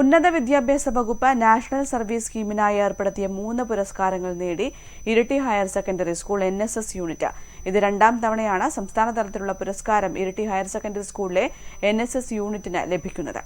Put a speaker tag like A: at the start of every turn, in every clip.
A: ഉന്നത വിദ്യാഭ്യാസ വകുപ്പ് നാഷണൽ സർവീസ് സ്കീമിനായി ഏർപ്പെടുത്തിയ മൂന്ന് പുരസ്കാരങ്ങൾ നേടി Iritty higher secondary school N S S unit. ഇത് രണ്ടാം തവണയാണ് സംസ്ഥാന തലത്തിലുള്ള പുരസ്കാരം ഇരിട്ടി ഹയർ സെക്കൻഡറി സ്കൂളിലെ എൻ എസ് എസ് യൂണിറ്റിന് ലഭിക്കുന്നത്.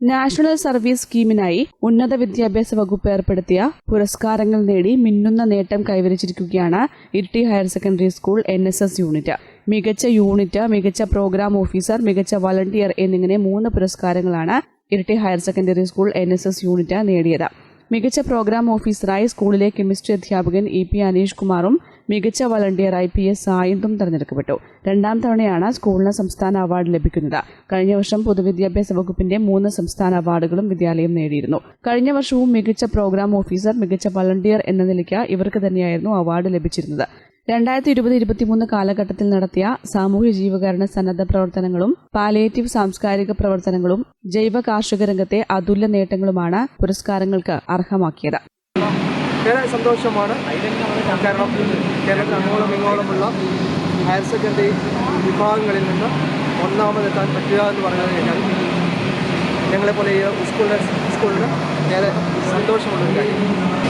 A: നാഷണൽ സർവീസ് സ്കീമിനായി ഉന്നത വിദ്യാഭ്യാസ വകുപ്പ് ഏർപ്പെടുത്തിയ പുരസ്കാരങ്ങൾ നേടി മിന്നുന്ന നേട്ടം കൈവരിച്ചിരിക്കുകയാണ് Iritty higher secondary school N S S unit. മികച്ച യൂണിറ്റ് മികച്ച പ്രോഗ്രാം ഓഫീസർ മികച്ച വളണ്ടിയർ എന്നിങ്ങനെ മൂന്ന് പുരസ്കാരങ്ങളാണ് Iritty higher secondary school N S S unit നേടിയത്. മികച്ച പ്രോഗ്രാം ഓഫീസറായി സ്കൂളിലെ കെമിസ്ട്രി അധ്യാപകൻ ഇ പി അനീഷ് കുമാറും മികച്ച വളണ്ടിയറായി പി എസ് സായന്തും തെരഞ്ഞെടുക്കപ്പെട്ടു. രണ്ടാം തവണയാണ് സ്കൂളിന് സംസ്ഥാന അവാർഡ് ലഭിക്കുന്നത്. കഴിഞ്ഞ വർഷം പൊതുവിദ്യാഭ്യാസ വകുപ്പിന്റെ മൂന്ന് സംസ്ഥാന അവാർഡുകളും വിദ്യാലയം നേടിയിരുന്നു. കഴിഞ്ഞ വർഷവും മികച്ച പ്രോഗ്രാം ഓഫീസർ മികച്ച വളണ്ടിയർ എന്ന നിലയ്ക്ക് ഇവർക്ക് തന്നെയായിരുന്നു അവാർഡ് ലഭിച്ചിരുന്നത്. രണ്ടായിരത്തി ഇരുപത് ഇരുപത്തിമൂന്ന് കാലഘട്ടത്തിൽ നടത്തിയ സാമൂഹ്യ ജീവകാരണ സന്നദ്ധ പ്രവർത്തനങ്ങളും പാലിയേറ്റീവ് സാംസ്കാരിക പ്രവർത്തനങ്ങളും ജൈവ കാർഷിക രംഗത്തെ അതുല്യ നേട്ടങ്ങളുമാണ് പുരസ്കാരങ്ങൾക്ക് അർഹമാക്കിയത്.
B: ഏറെ സന്തോഷമാണ് കാരണം കേരളത്തിൽ അങ്ങോളം ഇങ്ങോളമുള്ള ഹയർ സെക്കൻഡറി വിഭാഗങ്ങളിൽ നിന്ന് ഒന്നാമതെത്താൻ പറ്റുക എന്ന് പറഞ്ഞു കഴിഞ്ഞാൽ ഞങ്ങളെപ്പോലെ സ്കൂളിലെ സ്കൂളിന് ഏറെ സന്തോഷമുള്ള കാര്യം.